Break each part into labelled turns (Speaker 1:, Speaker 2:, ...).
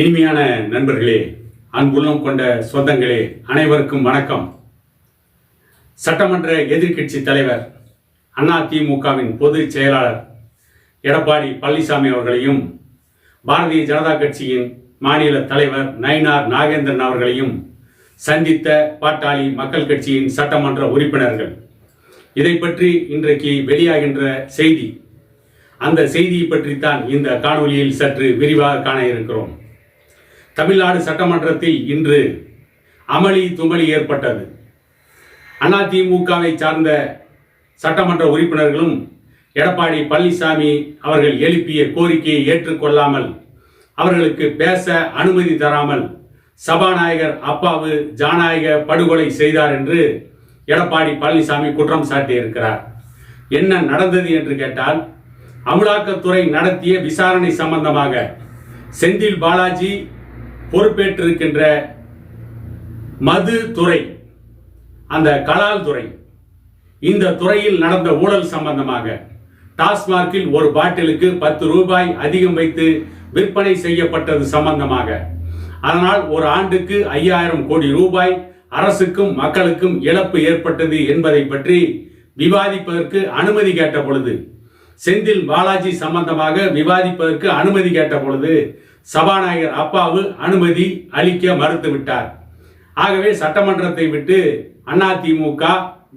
Speaker 1: இனிமையான நண்பர்களே அன்புள்ளம் கொண்ட சொந்தங்களே அனைவருக்கும் வணக்கம். சட்டமன்ற எதிர்க்கட்சி தலைவர் அண்ணா திமுகவின் பொதுச் செயலாளர் எடப்பாடி பழனிசாமி அவர்களையும் பாரதிய ஜனதா கட்சியின் மாநில தலைவர் நயினார் நாகேந்திரன் அவர்களையும் சந்தித்த பாட்டாளி மக்கள் கட்சியின் சட்டமன்ற உறுப்பினர்கள். இதை பற்றி இன்றைக்கு வெளியாகின்ற செய்தி. அந்த செய்தியை பற்றித்தான் இந்த காணொலியில் சற்று விரிவாக காண இருக்கிறோம். தமிழ்நாடு சட்டமன்றத்தில் இன்று அமளி துமளி ஏற்பட்டது. அதிமுகவை சார்ந்த சட்டமன்ற உறுப்பினர்களும் எடப்பாடி பழனிசாமி அவர்கள் எழுப்பிய கோரிக்கையை ஏற்றுக்கொள்ளாமல் அவர்களுக்கு பேச அனுமதி தராமல் சபாநாயகர் அப்பாவு ஜனநாயக படுகொலை செய்தார் என்று எடப்பாடி பழனிசாமி குற்றம் சாட்டியிருக்கிறார். என்ன நடந்தது என்று கேட்டால் அமலாக்கத்துறை நடத்திய விசாரணை சம்பந்தமாக செந்தில் பாலாஜி பொறுப்பேற்றிருக்கின்ற மது துறை அந்த கலால் துறை இந்த துறையில் நடந்த ஊழல் சம்பந்தமாக டாஸ்மார்க்கில் ஒரு பாட்டிலுக்கு பத்து ரூபாய் அதிகம் வைத்து விற்பனை செய்யப்பட்டது சம்பந்தமாக. அதனால் ஒரு ஆண்டுக்கு ஐயாயிரம் கோடி ரூபாய் அரசுக்கும் மக்களுக்கும் இழப்பு ஏற்பட்டது என்பதை பற்றி விவாதிப்பதற்கு அனுமதி கேட்ட பொழுது செந்தில் பாலாஜி சம்பந்தமாக விவாதிப்பதற்கு அனுமதி கேட்ட பொழுது சபாநாயகர் அப்பாவு அனுமதி அளிக்க மறுத்துவிட்டார். ஆகவே சட்டமன்றத்தை விட்டு அதிமுக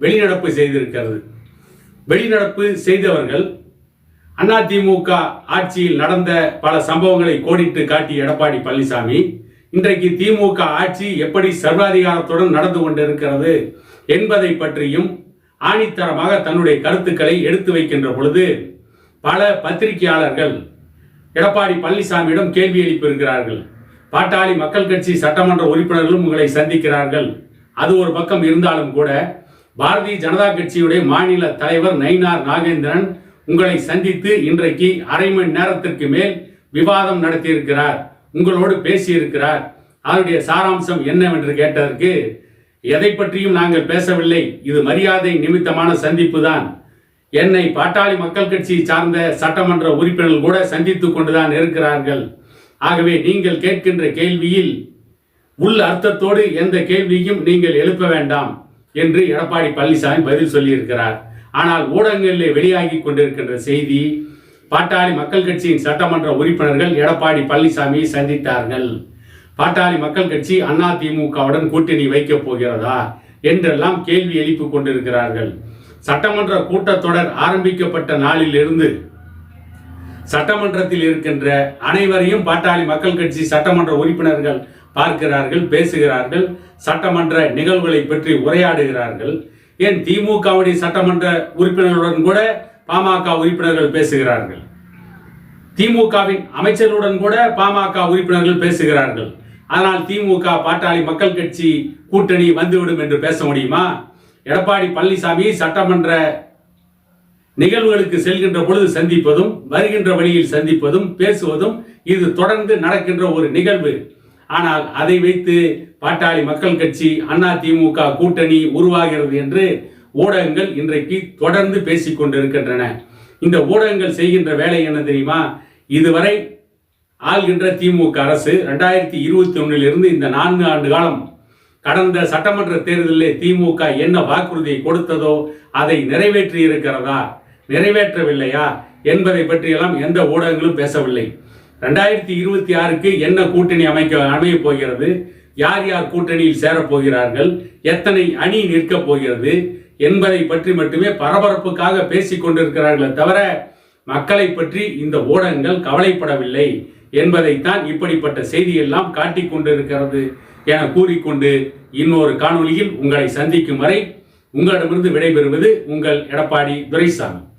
Speaker 1: வெளிநடப்பு செய்திருக்கிறது. வெளிநடப்பு செய்தவர்கள் அதிமுக ஆட்சியில் நடந்த பல சம்பவங்களை கோடிட்டு காட்டிய எடப்பாடி பழனிசாமி இன்றைக்கு திமுக ஆட்சி எப்படி சர்வாதிகாரத்துடன் நடந்து கொண்டிருக்கிறது என்பதை பற்றியும் ஆணித்தரமாக தன்னுடைய கருத்துக்களை எடுத்து வைக்கின்ற பொழுது பல பத்திரிகையாளர்கள் எடப்பாடி பழனிசாமியிடம் கேள்வி எழுப்பியிருக்கிறார்கள் பாட்டாளி மக்கள் கட்சி சட்டமன்ற உறுப்பினர்களும் உங்களை சந்திக்கிறார்கள். அது ஒரு பக்கம் இருந்தாலும் கூட பாரதிய ஜனதா கட்சியுடைய மாநில தலைவர் நயினார் நாகேந்திரன் உங்களை சந்தித்து இன்றைக்கு அரை மணி நேரத்திற்கு மேல் விவாதம் நடத்தியிருக்கிறார் உங்களோடு பேசியிருக்கிறார். அதனுடைய சாராம்சம் என்னவென்று கேட்டதற்கு எதை பற்றியும் நாங்கள் பேசவில்லை. இது மரியாதை நிமித்தமான சந்திப்பு தான் என்னை பாட்டாளி மக்கள் கட்சியை சார்ந்த சட்டமன்ற உறுப்பினர்கள் கூட சந்தித்து கொண்டுதான் இருக்கிறார்கள். ஆகவே நீங்கள் கேட்கின்ற கேள்வியில் உள் அர்த்தத்தோடு எந்த கேள்வியும் நீங்கள் எழுப்ப வேண்டாம் என்று எடப்பாடி பழனிசாமி பதில் சொல்லியிருக்கிறார். ஆனால் ஊடகங்களில் வெளியாகி கொண்டிருக்கின்ற செய்தி பாட்டாளி மக்கள் கட்சியின் சட்டமன்ற உறுப்பினர்கள் எடப்பாடி பழனிசாமியை சந்தித்தார்கள். பாட்டாளி மக்கள் கட்சி அண்ணா திமுகவுடன் கூட்டணி வைக்கப் போகிறதா? என்றெல்லாம் கேள்வி எழுப்பிக் கொண்டிருக்கிறார்கள். சட்டமன்ற கூட்டத்தொடர் ஆரம்பிக்கப்பட்ட நாளிலிருந்து சட்டமன்றத்தில் இருக்கின்ற அனைவரையும் பாட்டாளி மக்கள் கட்சி சட்டமன்ற உறுப்பினர்கள் பார்க்கிறார்கள் பேசுகிறார்கள் சட்டமன்ற நிகழ்வுகளை பற்றி உரையாடுகிறார்கள். ஏன் திமுகவுடைய சட்டமன்ற உறுப்பினர்களுடன் கூட பாமக உறுப்பினர்கள் பேசுகிறார்கள்? திமுகவின் அமைச்சர்களுடன் கூட பாமக உறுப்பினர்கள் பேசுகிறார்கள். ஆனால் திமுக பாட்டாளி மக்கள் கட்சி கூட்டணி வந்துவிடும் என்று பேச முடியுமா? எடப்பாடி பழனிசாமி சட்டமன்ற நிகழ்வுகளுக்கு செல்கின்ற பொழுது சந்திப்பதும் வருகின்ற வழியில் சந்திப்பதும் பேசுவதும் இது தொடர்ந்து நடக்கின்ற ஒரு நிகழ்வு. ஆனால் அதை வைத்து பாட்டாளி மக்கள் கட்சி அண்ணா திமுக கூட்டணி உருவாகிறது என்று ஊடகங்கள் இன்றைக்கு தொடர்ந்து பேசிக் கொண்டிருக்கின்றன. இந்த ஊடகங்கள் செய்கின்ற வேலை என்ன தெரியுமா? இதுவரை ஆள்கின்ற திமுக அரசு ரெண்டாயிரத்தி இருபத்தி ஒன்னிலிருந்து இந்த நான்கு ஆண்டு காலம் கடந்த சட்டமன்ற தேர்தலில் திமுக என்ன வாக்குறுதியை கொடுத்ததோ அதை நிறைவேற்றி இருக்கிறதா? நிறைவேற்றவில்லையா? என்பதை பற்றியெல்லாம் எந்த ஊடகங்களும் பேசவில்லை. ரெண்டாயிரத்தி இருபத்தி ஆறுக்கு என்ன கூட்டணி அமைக்க அமையப் போகிறது? யார் யார் கூட்டணியில் சேரப்போகிறார்கள் எத்தனை அணி நிற்கப் போகிறது? என்பதை பற்றி மட்டுமே பரபரப்புக்காக பேசிக் கொண்டிருக்கிறார்களே தவிர மக்களை பற்றி இந்த ஊடகங்கள் கவலைப்படவில்லை என்பதைத்தான் இப்படிப்பட்ட செய்தியெல்லாம் காட்டிக் கொண்டிருக்கிறது. என கூறிக்கொண்டு இன்னொரு காணொலியில் உங்களை சந்திக்கும் வரை உங்களிடமிருந்து விடைபெறுவது உங்கள் எடப்பாடி துரைசாமி.